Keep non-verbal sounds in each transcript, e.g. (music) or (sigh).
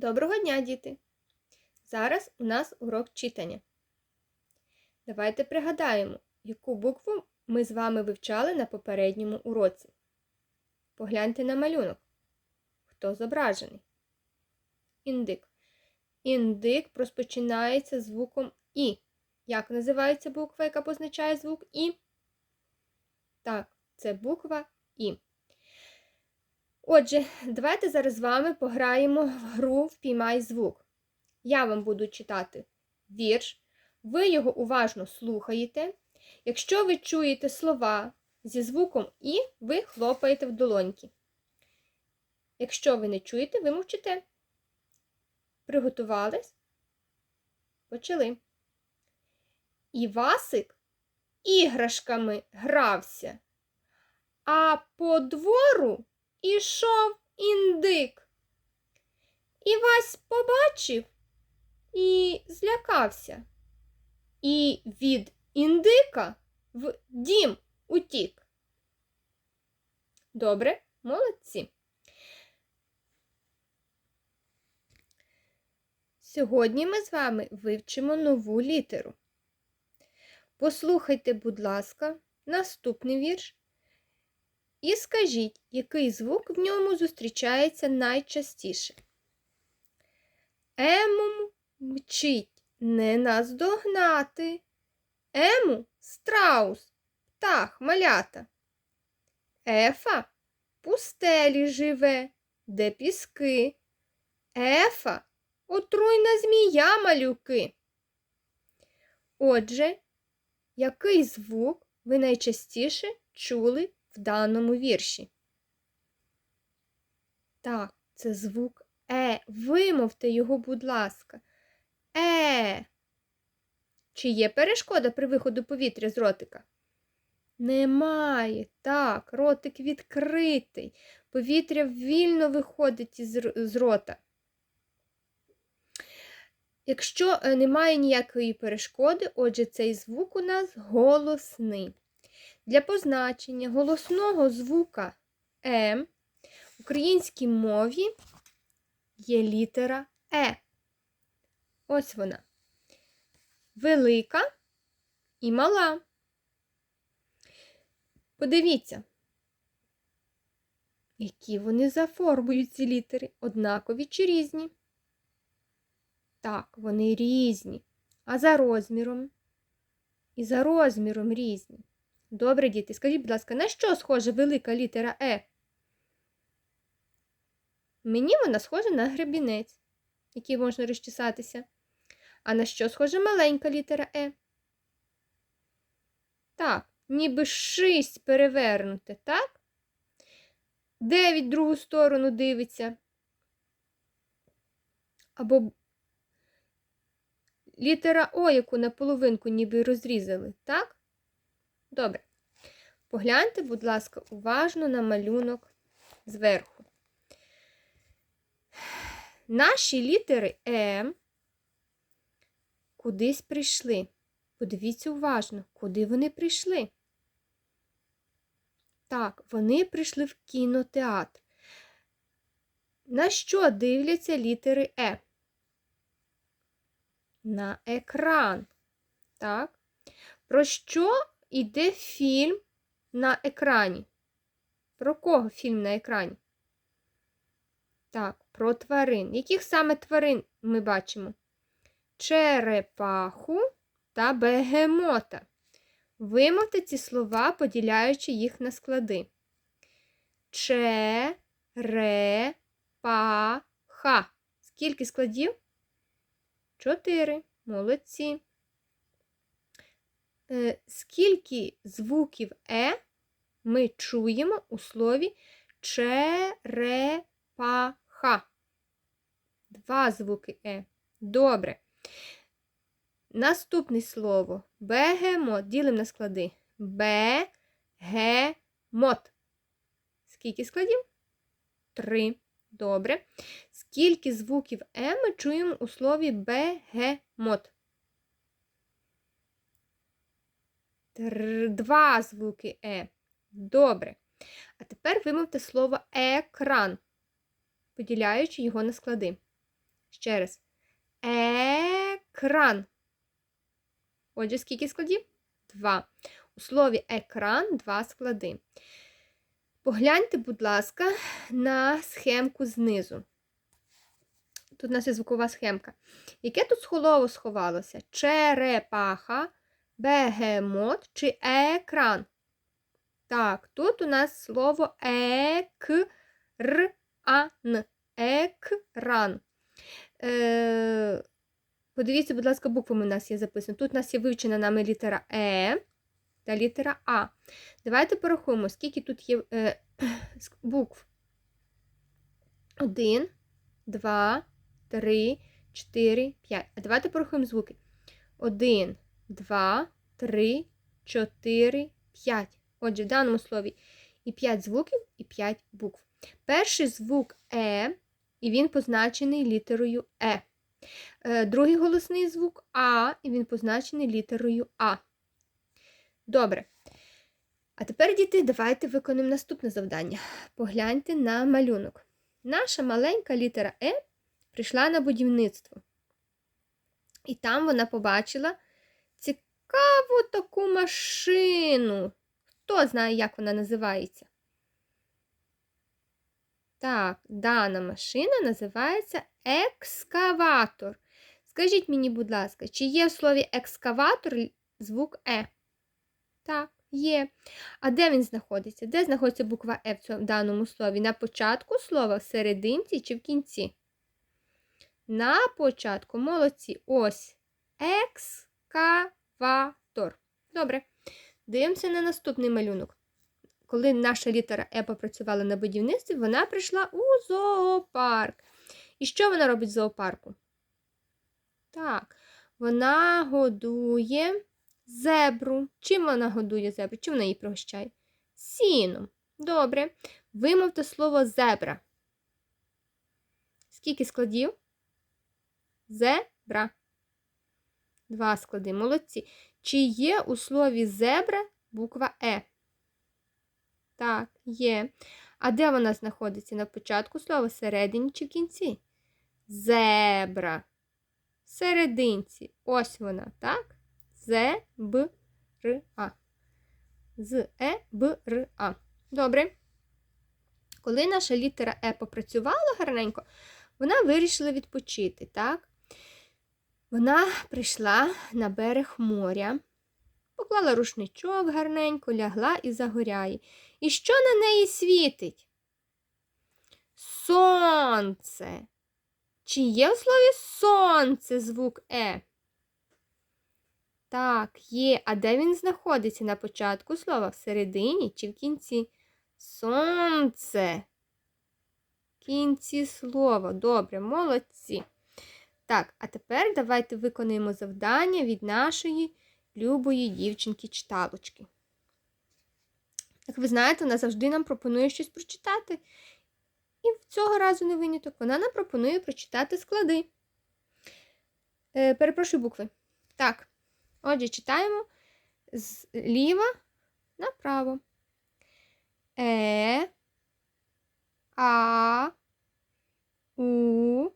Доброго дня, діти! Зараз у нас урок читання. Давайте пригадаємо, яку букву ми з вами вивчали на попередньому уроці. Погляньте на малюнок. Хто зображений? Індик. Індик розпочинається звуком І. Як називається буква, яка позначає звук І? Так, це буква І. Отже, давайте зараз з вами пограємо в гру Впіймай звук. Я вам буду читати вірш, ви його уважно слухаєте. Якщо ви чуєте слова зі звуком І, ви хлопаєте в долоньки. Якщо ви не чуєте, ви мовчите. Приготувались? Почали. Івасик іграшками грався, а по двору ішов індик. Івась побачив і злякався. І від індика в дім утік. Добре, молодці. Сьогодні ми з вами вивчимо нову літеру. Послухайте, будь ласка, наступний вірш і скажіть, який звук в ньому зустрічається найчастіше. Ему мчить не наздогнати. Ему страус, птах малята. Ефа пустелі живе, де піски. Ефа отруйна змія малюки. Отже, який звук ви найчастіше чули в даному вірші? Так, це звук Е. Вимовте його, будь ласка. Е. Чи є перешкода при виходу повітря з ротика? Немає. Так, ротик відкритий. Повітря вільно виходить із з рота. Якщо е, немає ніякої перешкоди, отже, цей звук у нас голосний. Для позначення голосного звука М в українській мові є літера Е. Ось вона. Велика і мала. Подивіться, які вони за формою ці літери, однакові чи різні? Так, вони різні. А за розміром? І за розміром різні. Добре, діти, скажіть, будь ласка, на що схожа велика літера Е? Мені вона схожа на гребінець, який можна розчесатися. А на що схожа маленька літера Е? Так, ніби шість перевернуте, так? Дев'ять другу сторону дивиться. Або літера О, яку наполовинку ніби розрізали, так? Добре. Погляньте, будь ласка, уважно на малюнок зверху. Наші літери М кудись прийшли. Подивіться уважно, куди вони прийшли. Так, вони прийшли в кінотеатр. На що дивляться літери Е? На екран. Так. Про що йде фільм на екрані? Про кого фільм на екрані? Так, про тварин. Яких саме тварин ми бачимо? Черепаху та бегемота. Вимовте ці слова, поділяючи їх на склади. Че-ре-па-ха. Скільки складів? Чотири. Молодці. Е, скільки звуків Е ми чуємо у слові черепаха? Два звуки Е. Добре. Наступне слово бегемот. Ділимо на склади. Бегемот. Скільки складів? Три. Добре. Скільки звуків Е ми чуємо у слові бегемот? Два звуки Е. Добре. А тепер вимовте слово екран, поділяючи його на склади. Ще раз. Екран. Отже, скільки складів? Два. У слові екран два склади. Погляньте, будь ласка, на схемку знизу. Тут у нас є звукова схемка. Яке тут слово сховалося? Черепаха, бегемот чи екран? Так, тут у нас слово екран. Екран. Е, подивіться, будь ласка, буквами у нас є записано. Тут у нас є вивчена нами літера Е та літера А. Давайте порахуємо, скільки тут є е, (clears throat) букв. Один, два, три, чотири, п'ять. А давайте порахуємо звуки. Один, два, три, чотири, п'ять. Отже, в даному слові і 5 звуків, і 5 букв. Перший звук Е, і він позначений літерою Е. Е, Другий голосний звук А, і він позначений літерою А. Добре. А тепер, діти, давайте виконуємо наступне завдання. Погляньте на малюнок. Наша маленька літера Е прийшла на будівництво. І там вона побачила цікаву таку машину. Хто знає, як вона називається? Так, дана машина називається екскаватор. Скажіть мені, будь ласка, чи є в слові екскаватор звук Е? Так, є. А де він знаходиться? Де знаходиться буква Е в цьому даному слові? На початку слова, в серединці чи в кінці? На початку, молодці. Ось. Екскаватор. Добре. Дивимося на наступний малюнок. Коли наша літера Е попрацювала на будівництві, вона прийшла у зоопарк. І що вона робить в зоопарку? Так, вона годує зебру. Чим вона годує зебру? Чим вона її пригощає? Сіном. Добре. Вимовте слово зебра. Скільки складів? Зебра. Два склади. Молодці. Чи є у слові зебра буква Е? Так, є. А де вона знаходиться? На початку слова всередині чи кінці? Зебра. Серединці. Ось вона, так? З, Б, Р, А. З Е, Б, Р, А. Добре. Коли наша літера Е попрацювала гарненько, вона вирішила відпочити, так? Вона прийшла на берег моря, поклала рушничок гарненько, лягла і загоряє. І що на неї світить? Сонце. Чи є в слові сонце звук Е? Так, є. А де він знаходиться на початку слова? Всередині чи в кінці? Сонце. Кінці слова. Добре, молодці. Так, а тепер давайте виконуємо завдання від нашої любої дівчинки-читалочки. Як ви знаєте, вона завжди нам пропонує щось прочитати. І цього разу не виняток. Вона нам пропонує прочитати склади. Е, Перепрошую букви. Так. Отже, читаємо зліва направо. Е, А, У,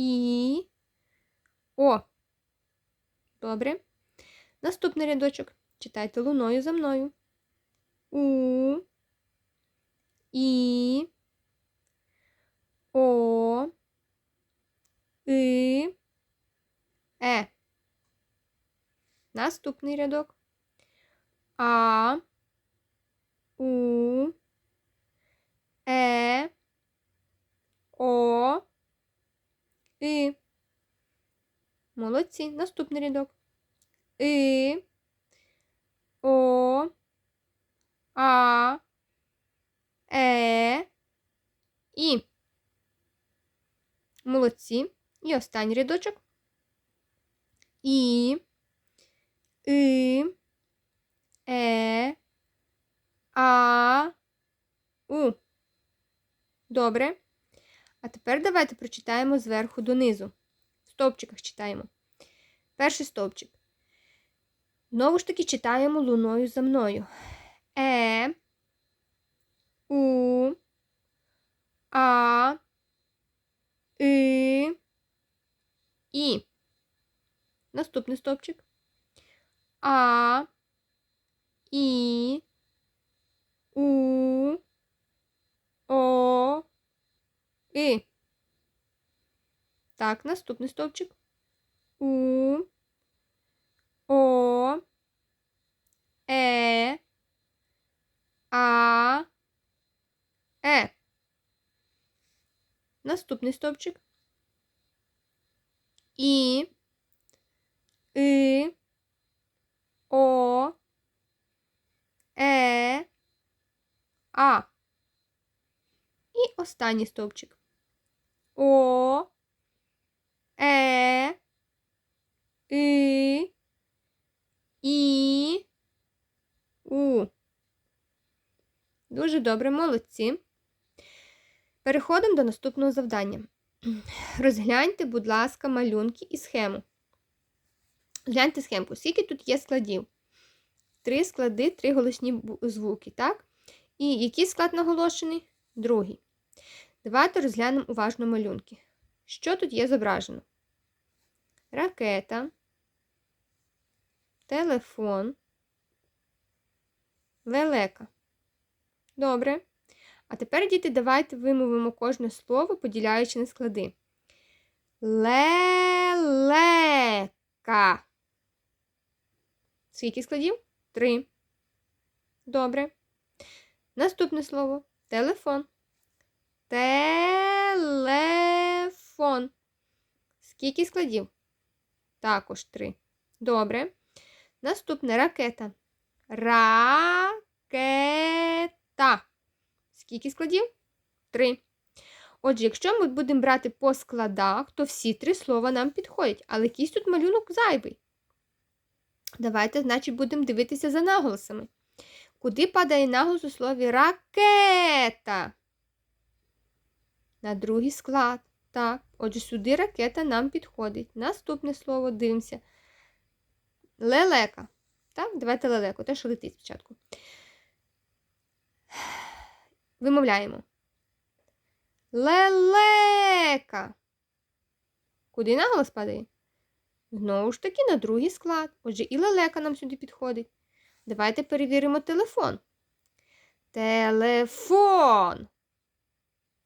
І, О. Добре. Наступний рядочок. Читайте луною за мною. У, І, О, И, Е. Наступний рядок. А, У, Е, О, І. Молодці. Наступний рядок. И, О, А, Е, І. Молодці. І останній рядочок. І, И, Е, А, У. Добре. А тепер давайте прочитаємо зверху донизу. В стовпчиках читаємо. Перший стовпчик. Знову ж таки читаємо луною за мною. Е, У, А, И, І. Наступний стовпчик. А. І. У. О. І. Так, наступний стовпчик. У. О. Е. А. Е. Наступний стовпчик. І. И. О. Е. А. І останній стовпчик. И. І. У. Дуже добре, молодці. Переходимо до наступного завдання. (clears throat) Розгляньте, будь ласка, малюнки і схему. Гляньте схемку. Скільки тут є складів? Три склади, три голосні звуки, так? І який склад наголошений? Другий. Давайте розглянемо уважно малюнки. Що тут є зображено? Ракета, телефон, лелека. Добре. А тепер, діти, давайте вимовимо кожне слово, поділяючи на склади. Лелека. Скільки складів? Три. Добре. Наступне слово телефон. Телефон. Скільки складів? Також три. Добре. Наступне ракета. Ракета. Скільки складів? Три. Отже, якщо ми будемо брати по складах, то всі три слова нам підходять, але якийсь тут малюнок зайвий. Давайте, значить, будемо дивитися за наголосами. Куди падає наголос у слові ракета? На другий склад. Так, отже, сюди ракета нам підходить. Наступне слово дивимося. Лелека. Так, давайте лелеку, те, що летить спочатку. Вимовляємо. Лелека. Куди наголос падає? Знову ж таки, на другий склад. Отже, і лелека нам сюди підходить. Давайте перевіримо телефон. Телефон.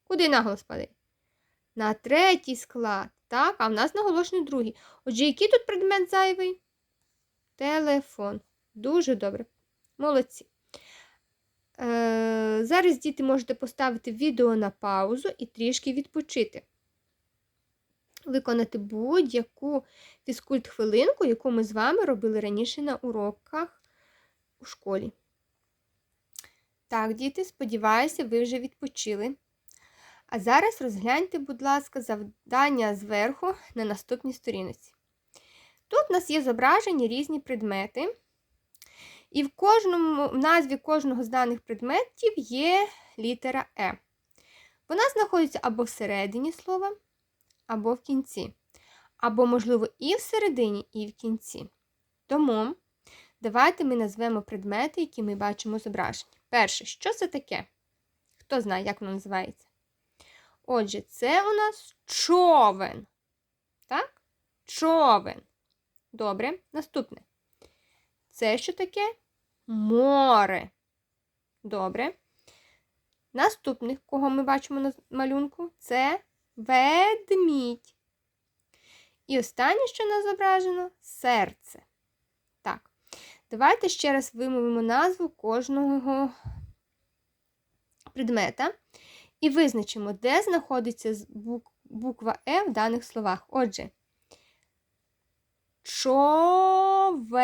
Куди наголос падає? На третій склад. Так, а в нас наголошений другий. Отже, який тут предмет зайвий? Телефон. Дуже добре. Молодці. Е, Зараз, діти, можете поставити відео на паузу і трішки відпочити. Виконати будь-яку фізкульт-хвилинку, яку ми з вами робили раніше на уроках у школі. Так, діти, сподіваюся, ви вже відпочили. А зараз розгляньте, будь ласка, завдання зверху на наступній сторінці. Тут у нас є зображені різні предмети. І в кожному, в назві кожного з даних предметів є літера Е. Вона знаходиться або всередині слова, або в кінці. Або, можливо, і всередині, і в кінці. Тому давайте ми назвемо предмети, які ми бачимо зображені. Перше, що це таке? Хто знає, як воно називається? Отже, це у нас човен. Так? Човен. Добре. Наступне. Це що таке? Море. Добре. Наступних, кого ми бачимо на малюнку, це ведмідь. І останнє, що нас зображено серце. Так, давайте ще раз вимовимо назву кожного предмета і визначимо, де знаходиться буква Е в даних словах. Отже, човен.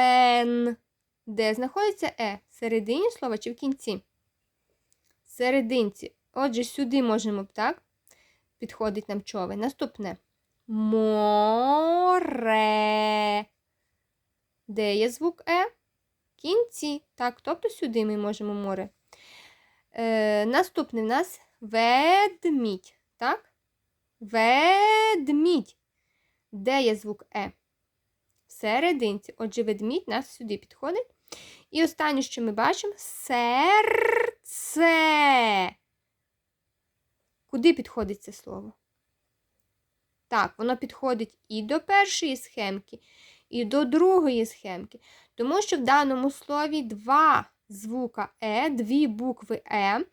Де знаходиться Е? Середині слова чи в кінці? Серединці. Отже, сюди можемо, так? Підходить нам човен. Наступне море. Де є звук Е? Кінці. Так, тобто сюди ми можемо море. Е, Наступне в нас ведмідь. Так? Ведмідь. Де є звук Е? Серединці. Отже, ведмідь нас сюди підходить. І останнє, що ми бачимо, серце. Куди підходить це слово? Так, воно підходить і до першої схемки, і до другої схемки. Тому що в даному слові два звука Е, дві букви Е.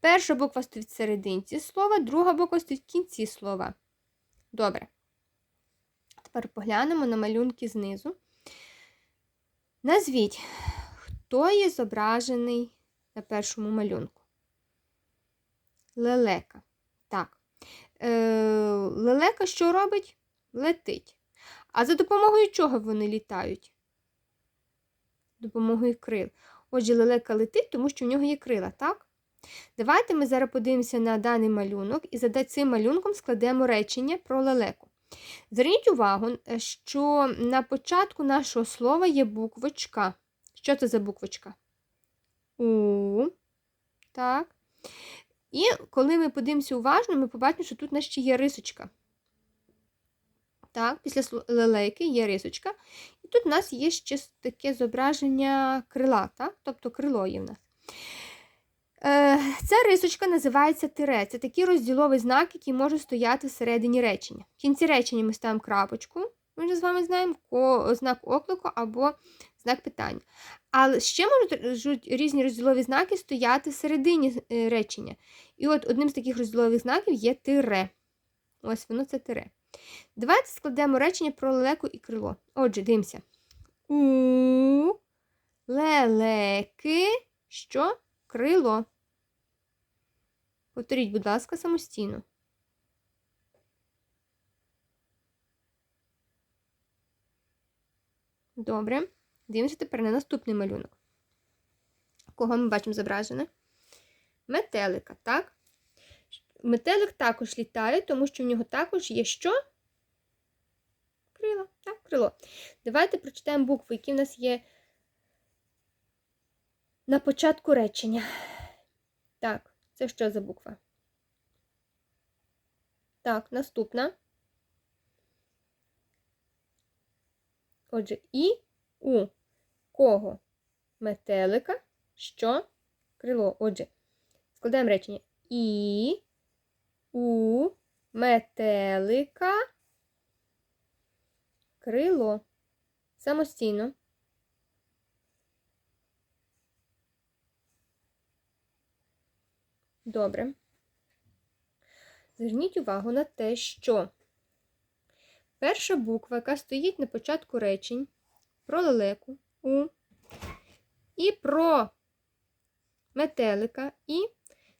Перша буква стоїть в серединці слова, друга буква стоїть в кінці слова. Добре. Тепер поглянемо на малюнки знизу. Назвіть, хто є зображений на першому малюнку? Лелека. Так. Е, Лелека що робить? Летить. А за допомогою чого вони літають? Допомогою крил. Отже, лелека летить, тому що в нього є крила, так? Давайте ми зараз подивимося на даний малюнок і за цим малюнком складемо речення про лелеку. Зверніть увагу, що на початку нашого слова є буквочка. Що це за буквочка? У. Так. І коли ми подивимося уважно, ми побачимо, що тут у нас ще є рисочка. Так, після лелейки є рисочка. І тут у нас є ще таке зображення крила, так? тобто крило є в нас. Е, ця рисочка називається тире. Це такий розділовий знак, який може стояти всередині речення. В кінці речення ми ставимо крапочку, ми вже з вами знаємо, знак оклику або знак питання. Але ще можуть різні розділові знаки стояти всередині е, речення. І от одним з таких розділових знаків є тире. Ось воно це тире. Давайте складемо речення про лелеку і крило. Отже, дивимося. У лелеки, що крило. Повторіть, будь ласка, самостійно. Добре. Дивимося тепер на наступний малюнок. Кого ми бачимо зображене? Метелика, так? Метелик також літає, тому що в нього також є що? Крило, так, крило. Давайте прочитаємо букви, які в нас є на початку речення. Так, це що за буква? Так, наступна. Отже, і у кого метелика, що крило. Отже, складаємо речення. І у метелика крило. Самостійно. Добре. Зверніть увагу на те, що перша буква, яка стоїть на початку речень, про лелеку У, і про метелика І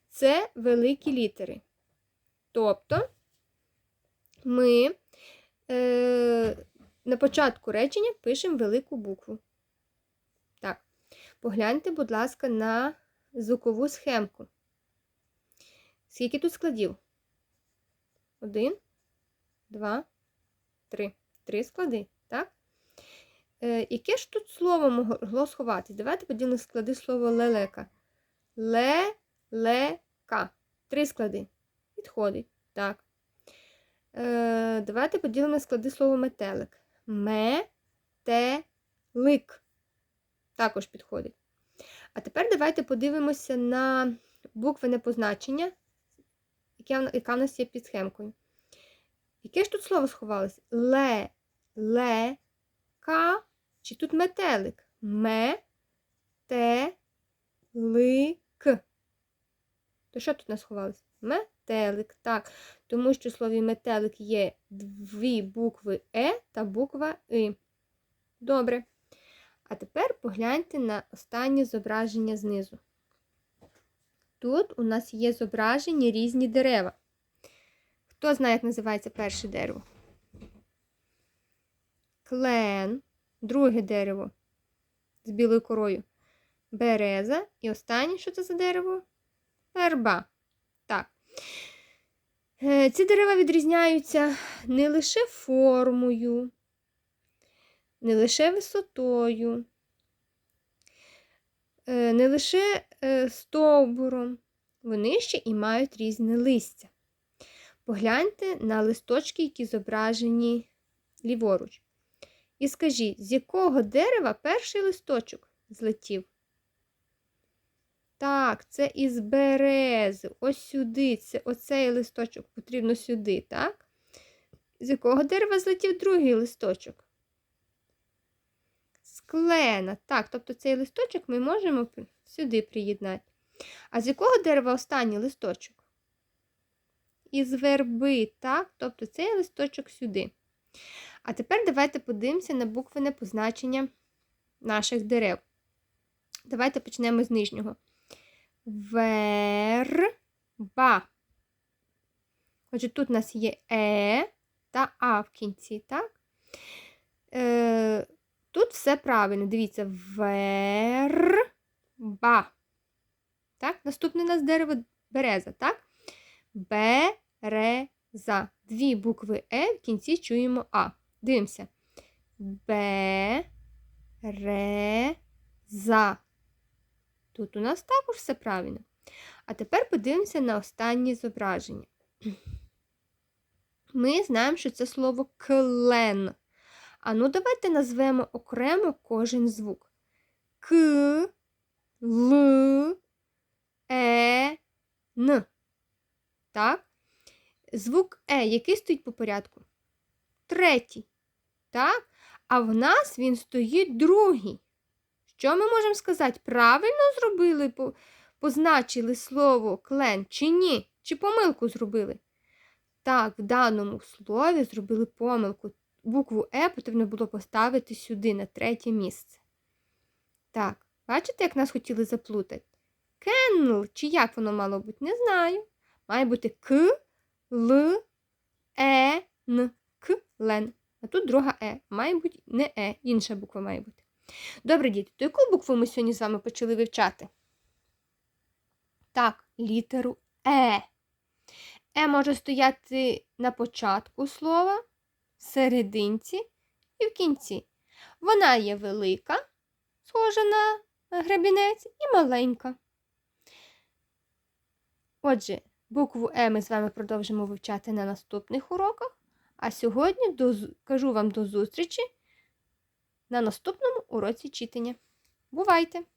це великі літери. Тобто ми е, на початку речення пишемо велику букву. Так, погляньте, будь ласка, на звукову схемку. Скільки тут складів? Один, два, три. Три склади, так? Е, Яке ж тут слово могло сховатись? Давайте поділимо склади слово лелека. Ле-ле-ка. Три склади. Підходить. Так. Е, Давайте поділимо склади слово метелик. Ме-те-лик. Також підходить. А тепер давайте подивимося на буквене позначення, яка в нас є під схемкою. Яке ж тут слово сховалось? Ле, ле, ка. Чи тут метелик? Ме, те, ли, к. То що тут у нас сховалось? Метелик. Так. Тому що в слові метелик є дві букви Е та буква И. Добре. А тепер погляньте на останнє зображення знизу. Тут у нас є зображені різні дерева. Хто знає, як називається перше дерево? Клен, друге дерево з білою корою. Береза. І останнє, що це за дерево? Верба. Так. Е, ці дерева відрізняються не лише формою, не лише висотою, не лише е, стовбуром, вони ще і мають різне листя. Погляньте на листочки, які зображені ліворуч. І скажіть, з якого дерева перший листочок злетів? Так, це із берези. Ось сюди. Це Оцей листочок потрібно сюди, так? З якого дерева злетів другий листочок? З клена. Так, тобто цей листочок ми можемо сюди приєднати. А з якого дерева останній листочок? Із верби, так? Тобто цей листочок сюди. А тепер давайте подивимося на буквене позначення наших дерев. Давайте почнемо з нижнього. Верба. Отже, тут у нас є Е та А в кінці, так? Е, тут все правильно. Дивіться, верба. Так? Наступне у нас дерево береза, так? Береза. Дві букви Е в кінці чуємо А. Дивимося. Береза. Тут у нас також все правильно. А тепер подивимося на останнє зображення. (clears throat) Ми знаємо, що це слово клен. А ну, давайте назвемо окремо кожен звук. К, Л, Е, Н. Так? Звук Е, який стоїть по порядку? Третій. Так? А в нас він стоїть другий. Що ми можемо сказати? Правильно зробили, по- позначили слово клен чи ні? Чи помилку зробили? Так, в даному слові зробили помилку. Букву Е потрібно було поставити сюди, на третє місце. Так, бачите, як нас хотіли заплутати? Кенл, чи як воно мало бути? Не знаю. Має бути К, Л, Е, Н, К, Лен. А тут друга Е. Має бути не Е, інша буква має бути. Добре, діти, то яку букву ми сьогодні з вами почали вивчати? Так, літеру Е. Е може стояти на початку слова, серединці і в кінці. Вона є велика, схожа на гребінець, і маленька. Отже, букву Е ми з вами продовжимо вивчати на наступних уроках. А сьогодні до, кажу вам до зустрічі на наступному уроці читання. Бувайте!